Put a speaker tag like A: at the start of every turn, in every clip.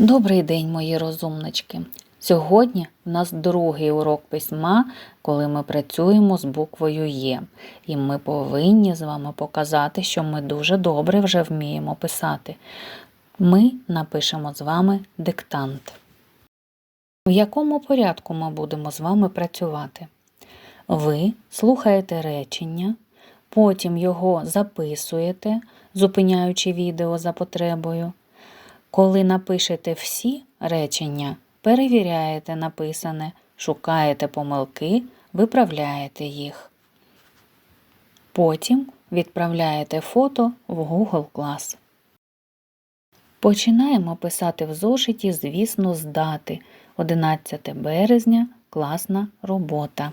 A: Добрий день, мої розумнички! Сьогодні в нас другий урок письма, коли ми працюємо з буквою Є. І ми повинні з вами показати, що ми дуже добре вже вміємо писати. Ми напишемо з вами диктант. В якому порядку ми будемо з вами працювати? Ви слухаєте речення, потім його записуєте, зупиняючи відео за потребою. Коли напишете всі речення, перевіряєте написане, шукаєте помилки, виправляєте їх. Потім відправляєте фото в Google Class. Починаємо писати в зошиті, звісно, з дати 11 березня класна робота.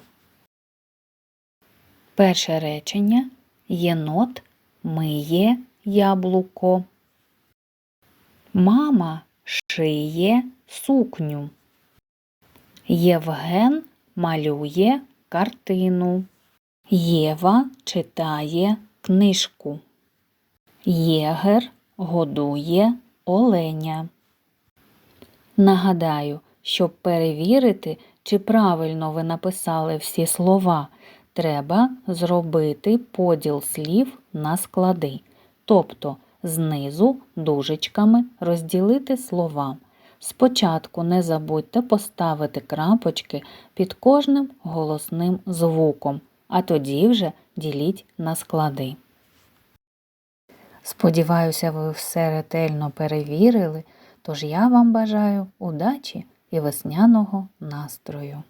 A: Перше речення єнот миє яблуко. Мама шиє сукню. Євген малює картину. Єва читає книжку. Єгер годує оленя. Нагадаю, щоб перевірити, чи правильно ви написали всі слова, треба зробити поділ слів на склади, тобто знизу дужечками розділити слова. Спочатку не забудьте поставити крапочки під кожним голосним звуком, а тоді вже діліть на склади. Сподіваюся, ви все ретельно перевірили, тож я вам бажаю удачі і весняного настрою.